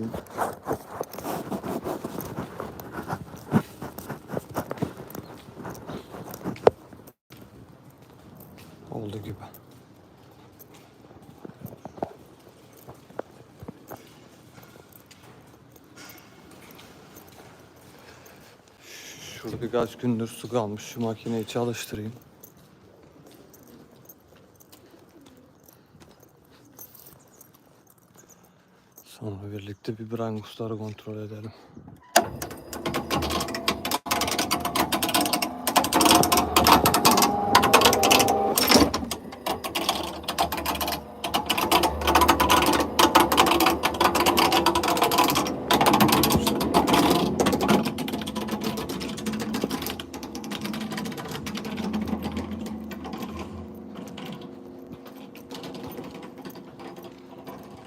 gezeyim. Oldu gibi. Şurada birkaç gündür su kalmış. Şu makineyi çalıştırayım. Birlikte bir brangusları kontrol edelim.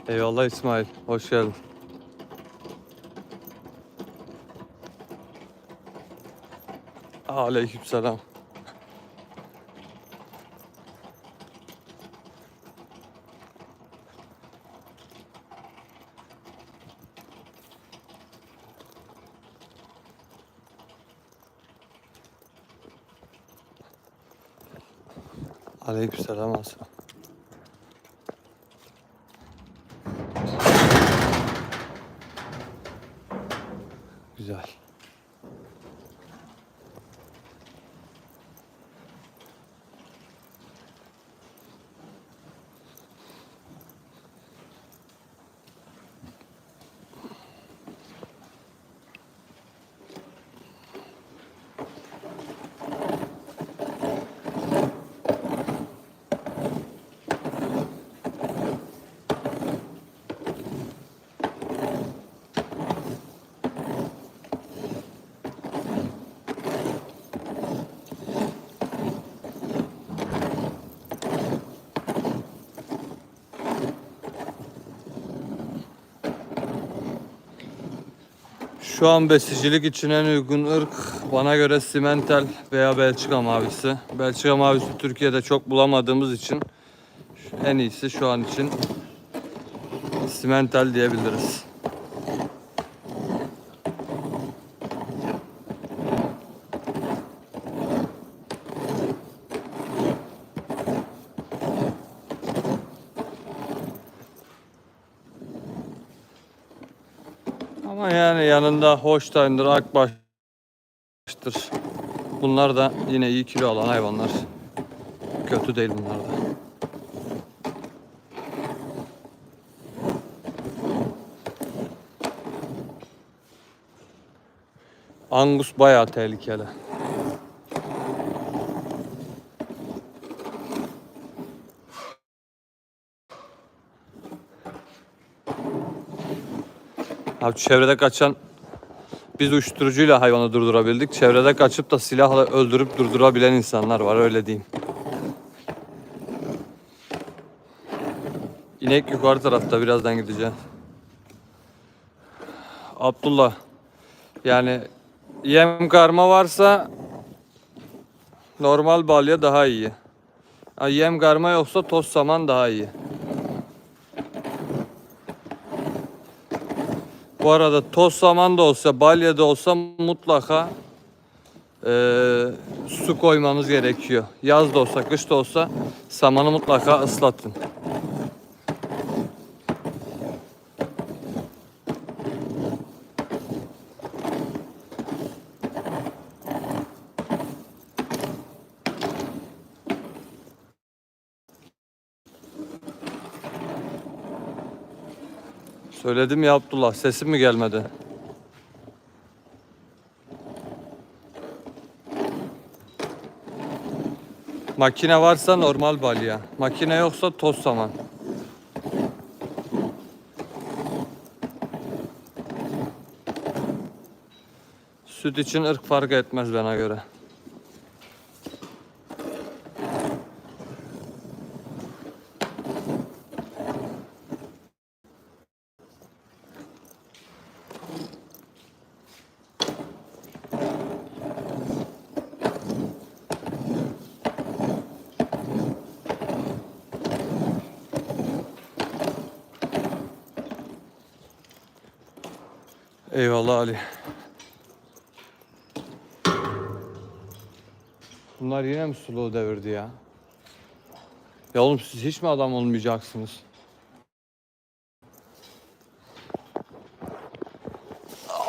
Eyvallah İsmail. Hoş geldin. Aleykümselam. Aleykümselam Aslan. Güzel. Şu an besicilik için en uygun ırk bana göre simental veya Belçika mavisi. Belçika mavisi Türkiye'de çok bulamadığımız için en iyisi şu an için simental diyebiliriz. Ama yani yanında Holstein'dir, Akbaş'tır. Bunlar da yine iyi kilo alan hayvanlar. Kötü değil bunlar da. Angus bayağı tehlikeli. Abi çevrede kaçan biz uyuşturucuyla hayvanı durdurabildik. Çevrede kaçıp da silahla öldürüp durdurabilen insanlar var öyle diyeyim. İnek yukarı tarafta birazdan gideceğiz. Abdullah yani yem karma varsa normal balya daha iyi. Yem karma yoksa toz saman daha iyi. Bu arada toz saman da olsa, balya olsa mutlaka eee, su koymanız gerekiyor. Yaz da olsa, kış da olsa samanı mutlaka ıslatın. Söyledim ya Abdullah, sesim mi gelmedi? Makine varsa normal balya. Makine yoksa toz saman. Süt için ırk farkı etmez bana göre. Suluğu devirdi ya? Ya oğlum siz hiç mi adam olmayacaksınız?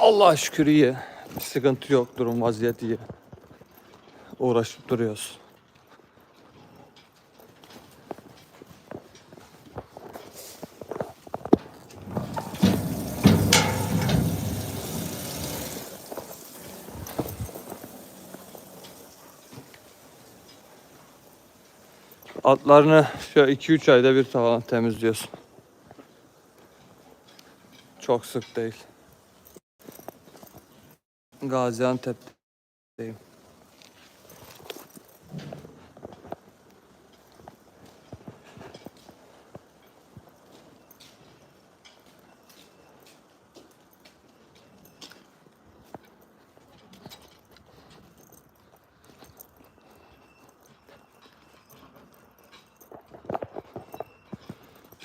Allah şükür iyi. Bir sıkıntı yok. Durum vaziyet iyi. Uğraşıp duruyoruz. Atlarını şöyle 2-3 ayda bir falan temizliyorsun. Çok sık değil. Gaziantep'teyim.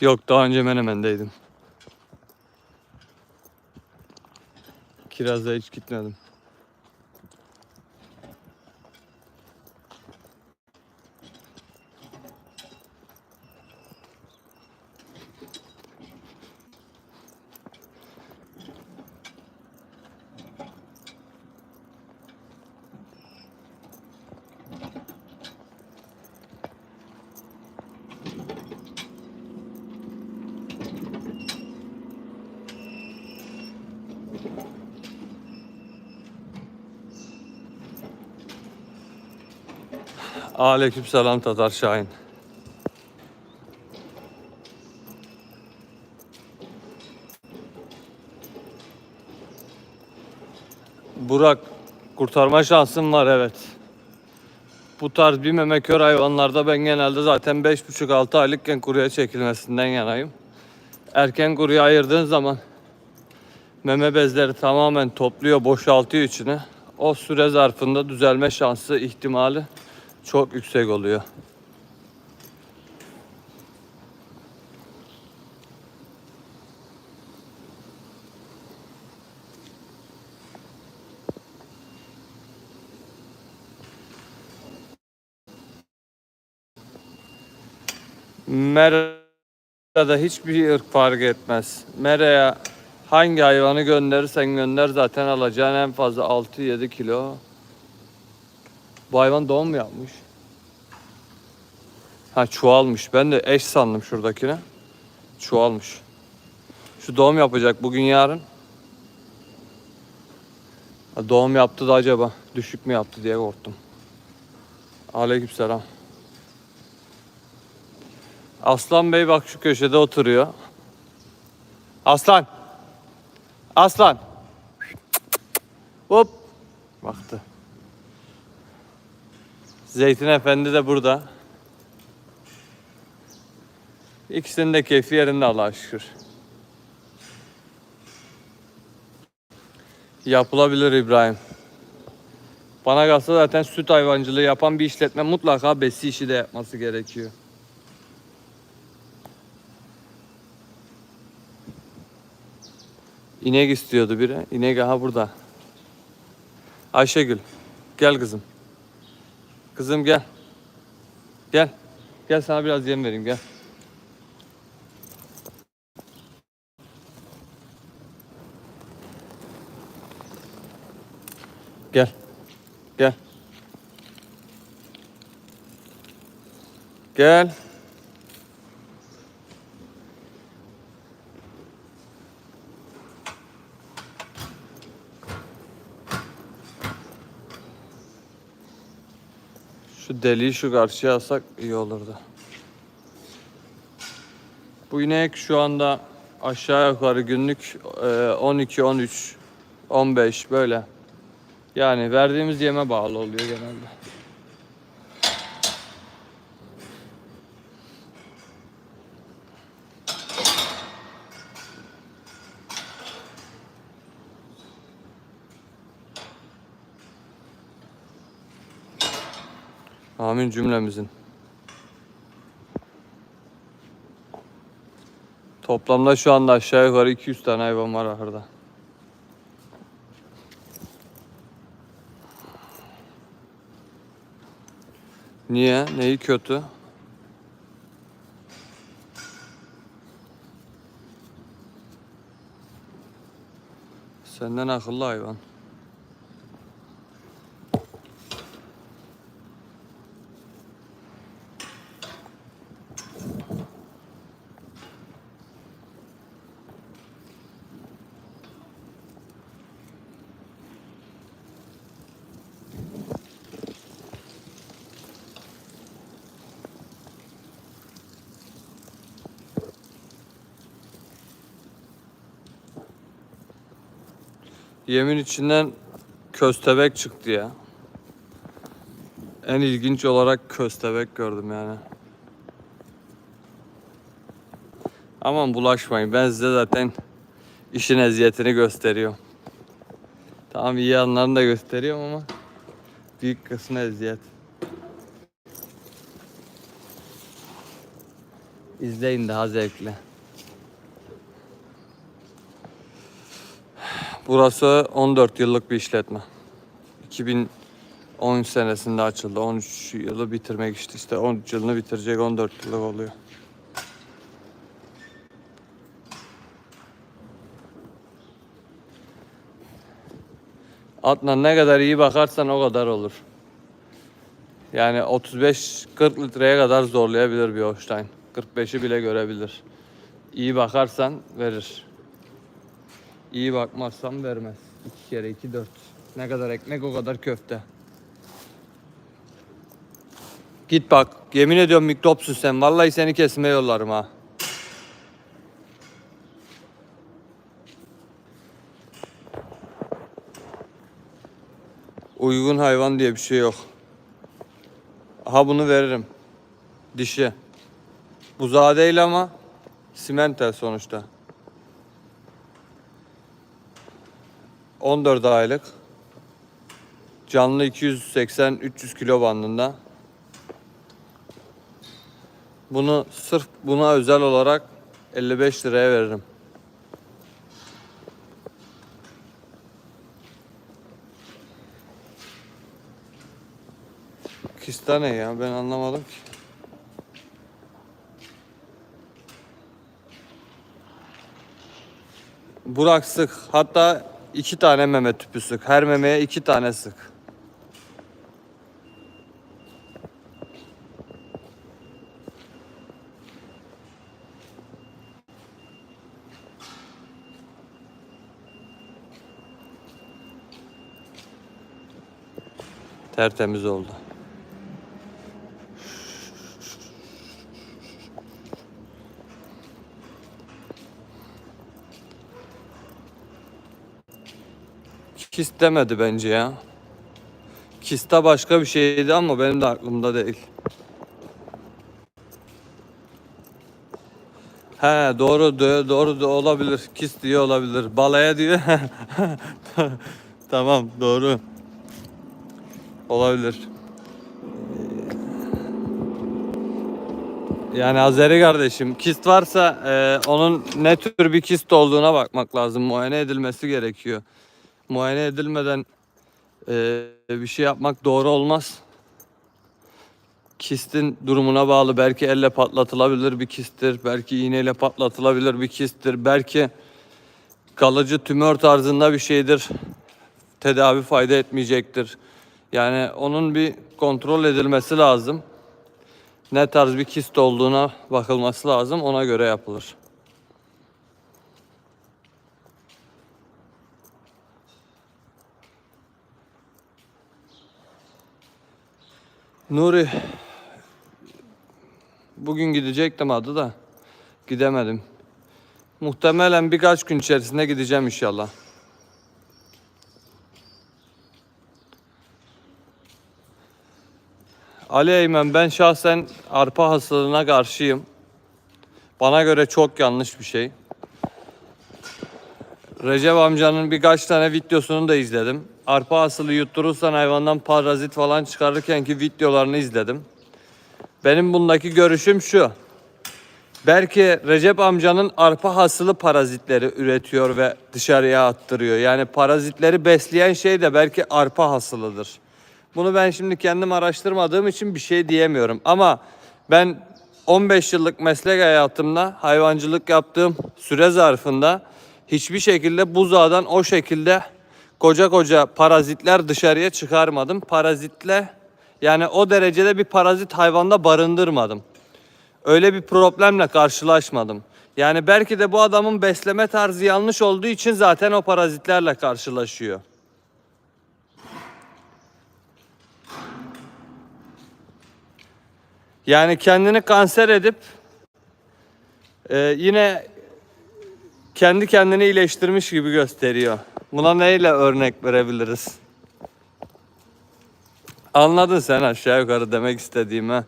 Yok daha önce Menemen'deydim. Kiraz'a hiç gitmedim. Aleykümselam Tatar Şahin. Burak kurtarma şansım var evet. Bu tarz bir meme kör hayvanlarda ben genelde zaten 5,5-6 aylıkken kuruya çekilmesinden yanayım. Erken kuruya ayırdığın zaman meme bezleri tamamen topluyor, boşaltıyor içine. O süre zarfında düzelme şansı ihtimali çok yüksek oluyor. Mera'da hiçbir ırk fark etmez. Mera'ya hangi hayvanı gönderirsen gönder zaten alacağın en fazla 6-7 kilo. Bu hayvan doğum mu yapmış? Ha çuvalmış. Ben de eş sandım şuradakine. Çuvalmış. Şu doğum yapacak bugün yarın. Ha, doğum yaptı da acaba düşük mü yaptı diye korktum. Aleykümselam. Aslan Bey bak şu köşede oturuyor. Aslan. Aslan. Hop. Baktı. Zeytin Efendi de burada. İkisinin de keyfi yerinde Allah'a şükür. Yapılabilir İbrahim. Bana kalsa zaten süt hayvancılığı yapan bir işletme mutlaka besi işi de yapması gerekiyor. İnek istiyordu biri. İnek aha burada. Ayşegül. Gel kızım. Kızım gel. Gel. Gel sana biraz yem vereyim gel. Gel. Gel. Gel. Deliği şu karşıya alsak iyi olurdu. Bu inek şu anda aşağı yukarı günlük e, 12, 13, 15 böyle. Yani verdiğimiz yeme bağlı oluyor genelde. Amin cümlemizin. Toplamda şu anda aşağı yukarı 200 tane hayvan var ahırda. Niye? Neyi kötü? Senden akıllı hayvan. Yemin içinden köstebek çıktı ya. En ilginç olarak köstebek gördüm yani. Aman bulaşmayın. Ben size zaten işin eziyetini gösteriyorum. Tamam iyi yanlarını da gösteriyorum ama büyük kısmı eziyet. İzleyin daha zevkli. Burası 14 yıllık bir işletme. 2010 senesinde açıldı. 13 yılı bitirmek işte. işte 13 yılını bitirecek 14 yıllık oluyor. Atla ne kadar iyi bakarsan o kadar olur. Yani 35-40 litreye kadar zorlayabilir bir Holstein. 45'i bile görebilir. İyi bakarsan verir. İyi bakmazsam vermez. İki kere iki dört. Ne kadar ekmek o kadar köfte. Git bak. Yemin ediyorum mikropsun sen. Vallahi seni kesme yollarım ha. Uygun hayvan diye bir şey yok. Aha bunu veririm. Dişi. Buzağı değil ama simentel sonuçta. 14 aylık. Canlı 280-300 kilo bandında. Bunu sırf buna özel olarak 55 liraya veririm. Kista ne ya ben anlamadım ki. Burak sık. Hatta iki tane meme tüpü sık. Her memeye iki tane sık. Tertemiz oldu. Kist demedi bence ya. Kista başka bir şeydi ama benim de aklımda değil. He doğru doğru, olabilir. Kist diye olabilir. Balaya diyor. tamam doğru. Olabilir. Yani Azeri kardeşim kist varsa e, onun ne tür bir kist olduğuna bakmak lazım. Muayene edilmesi gerekiyor. Muayene edilmeden e, bir şey yapmak doğru olmaz. Kistin durumuna bağlı. Belki elle patlatılabilir bir kisttir. Belki iğneyle patlatılabilir bir kisttir. Belki kalıcı tümör tarzında bir şeydir. Tedavi fayda etmeyecektir. Yani onun bir kontrol edilmesi lazım. Ne tarz bir kist olduğuna bakılması lazım. Ona göre yapılır. Nuri bugün gidecektim adı da gidemedim. Muhtemelen birkaç gün içerisinde gideceğim inşallah. Ali Eymen ben şahsen arpa hastalığına karşıyım. Bana göre çok yanlış bir şey. Recep amcanın birkaç tane videosunu da izledim. Arpa hasılı yutturursan hayvandan parazit falan çıkarırken ki videolarını izledim. Benim bundaki görüşüm şu. Belki Recep amcanın arpa hasılı parazitleri üretiyor ve dışarıya attırıyor. Yani parazitleri besleyen şey de belki arpa hasılıdır. Bunu ben şimdi kendim araştırmadığım için bir şey diyemiyorum. Ama ben 15 yıllık meslek hayatımda hayvancılık yaptığım süre zarfında hiçbir şekilde buzağdan o şekilde koca koca parazitler dışarıya çıkarmadım. Parazitle yani o derecede bir parazit hayvanda barındırmadım. Öyle bir problemle karşılaşmadım. Yani belki de bu adamın besleme tarzı yanlış olduğu için zaten o parazitlerle karşılaşıyor. Yani kendini kanser edip e, yine kendi kendini iyileştirmiş gibi gösteriyor. Buna neyle örnek verebiliriz? Anladın sen aşağı yukarı demek istediğimi.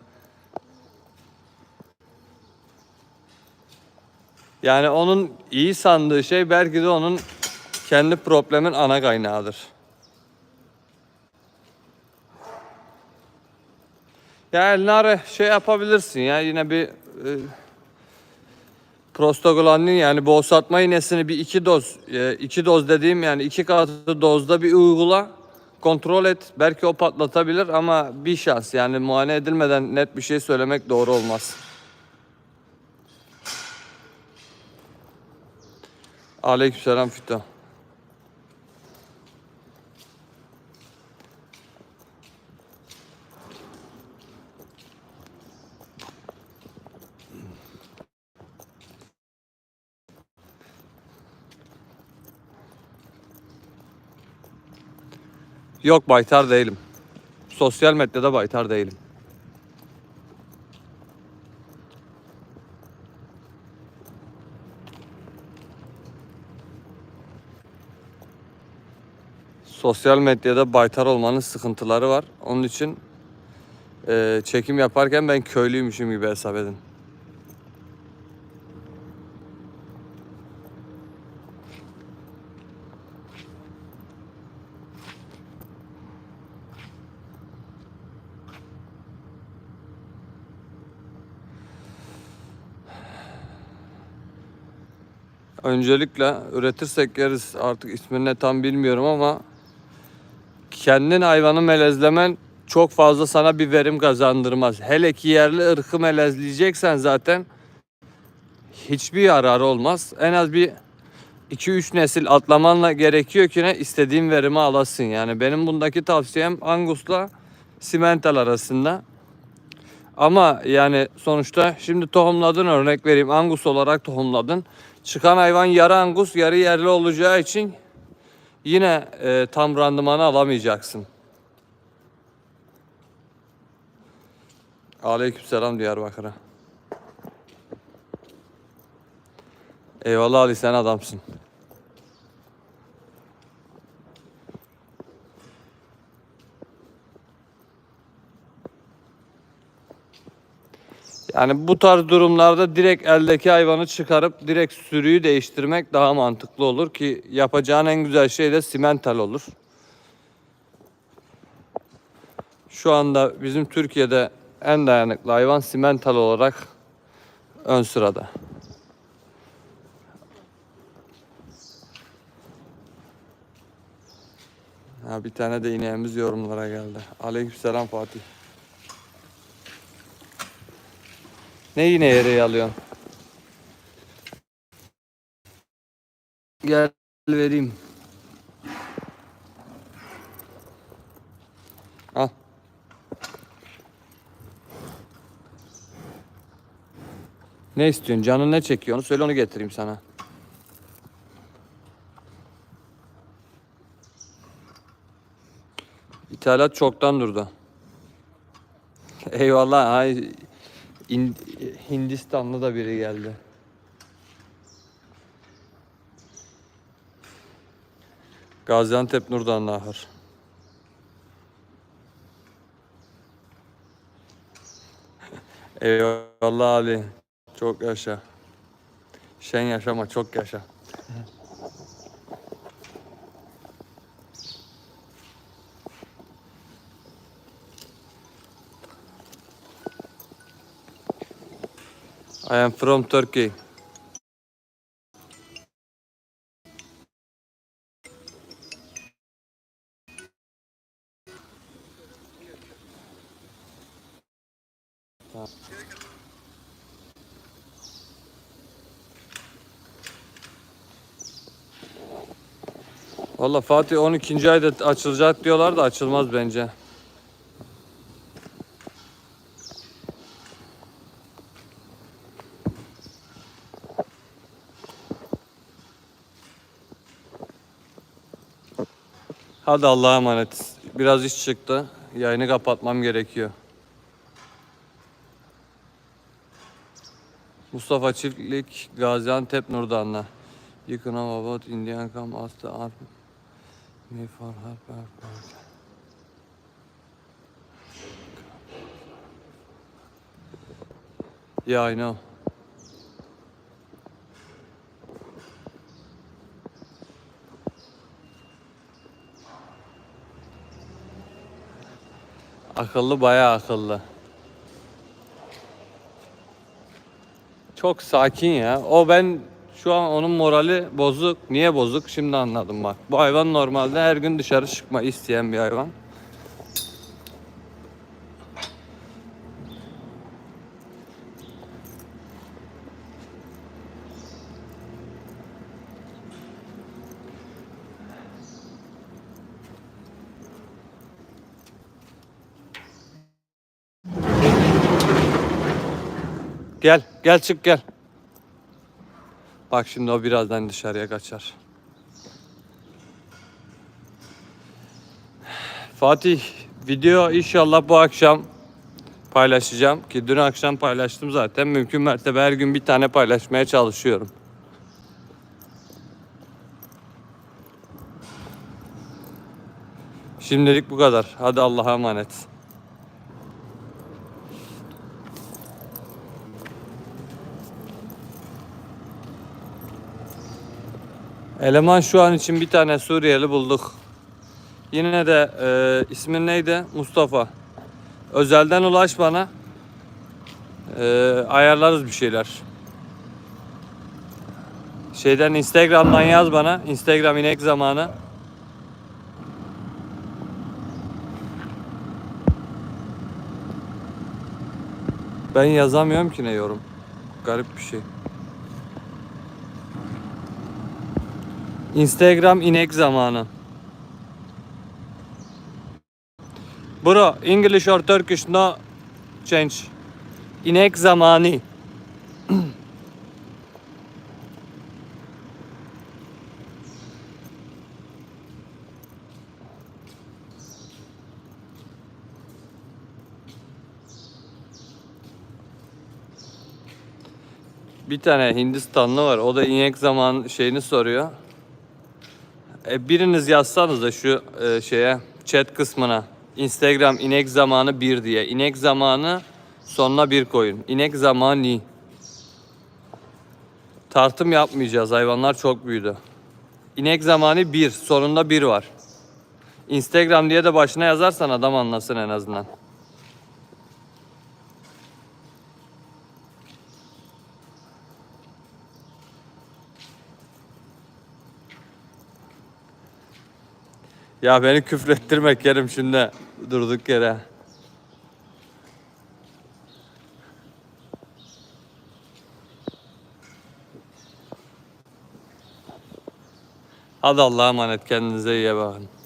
Yani onun iyi sandığı şey belki de onun kendi problemin ana kaynağıdır. Ya Elnare şey yapabilirsin ya yine bir e, prostaglandin yani boğsatma iğnesini bir iki doz e, iki doz dediğim yani iki katı dozda bir uygula kontrol et belki o patlatabilir ama bir şans yani muayene edilmeden net bir şey söylemek doğru olmaz. Aleykümselam Fito. Yok baytar değilim. Sosyal medyada baytar değilim. Sosyal medyada baytar olmanın sıkıntıları var. Onun için eee, çekim yaparken ben köylüymüşüm gibi hesap edin. Öncelikle üretirsek yeriz artık ismini ne tam bilmiyorum ama kendin hayvanı melezlemen çok fazla sana bir verim kazandırmaz. Hele ki yerli ırkı melezleyeceksen zaten hiçbir yararı olmaz. En az bir 2-3 nesil atlamanla gerekiyor ki ne istediğin verimi alasın. Yani benim bundaki tavsiyem Angus'la Simental arasında. Ama yani sonuçta şimdi tohumladın örnek vereyim Angus olarak tohumladın. Çıkan hayvan yarı Angus yarı yerli olacağı için yine e, tam randımanı alamayacaksın. Aleykümselam Diyarbakır'a. Eyvallah Ali sen adamsın. Yani bu tarz durumlarda direkt eldeki hayvanı çıkarıp direkt sürüyü değiştirmek daha mantıklı olur ki yapacağın en güzel şey de simental olur. Şu anda bizim Türkiye'de en dayanıklı hayvan simental olarak ön sırada. Ha, bir tane de ineğimiz yorumlara geldi. Aleykümselam Fatih. Ne yine yere alıyorsun? Gel vereyim. Al. Ne istiyorsun? Canın ne çekiyor? Onu söyle onu getireyim sana. İthalat çoktan durdu. Eyvallah. Ay, Hindistanlı da biri geldi. Gaziantep Nurdan Nahır. Eyvallah Ali. Çok yaşa. Şen yaşama çok yaşa. I am from Turkey. Valla Fatih 12. ayda açılacak diyorlar da açılmaz bence. Hadi Allah'a emanet. Biraz iş çıktı. Yayını kapatmam gerekiyor. Mustafa Çiftlik, Gaziantep can know about Indian come after art. Me for her back. Yeah, I know. Akıllı bayağı akıllı. Çok sakin ya. O ben şu an onun morali bozuk. Niye bozuk? Şimdi anladım bak. Bu hayvan normalde her gün dışarı çıkma isteyen bir hayvan. Gel, gel çık gel. Bak şimdi o birazdan dışarıya kaçar. Fatih, video inşallah bu akşam paylaşacağım ki dün akşam paylaştım zaten. Mümkün mertebe her gün bir tane paylaşmaya çalışıyorum. Şimdilik bu kadar. Hadi Allah'a emanet. Eleman şu an için bir tane Suriyeli bulduk. Yine de e, ismin neydi? Mustafa. Özelden ulaş bana. E, ayarlarız bir şeyler. Şeyden Instagram'dan yaz bana. Instagram inek zamanı. Ben yazamıyorum ki ne yorum. Garip bir şey. Instagram inek zamanı. Bro, English or Turkish no change. İnek zamanı. Bir tane Hindistanlı var. O da inek zaman şeyini soruyor. E, biriniz yazsanız da şu e, şeye chat kısmına Instagram inek zamanı 1 diye. İnek zamanı sonuna bir koyun. İnek zamanı. Tartım yapmayacağız. Hayvanlar çok büyüdü. İnek zamanı 1. Sonunda 1 var. Instagram diye de başına yazarsan adam anlasın en azından. Ya beni küfrettirmek yerim şimdi durduk yere. Hadi Allah'a emanet kendinize iyi bakın.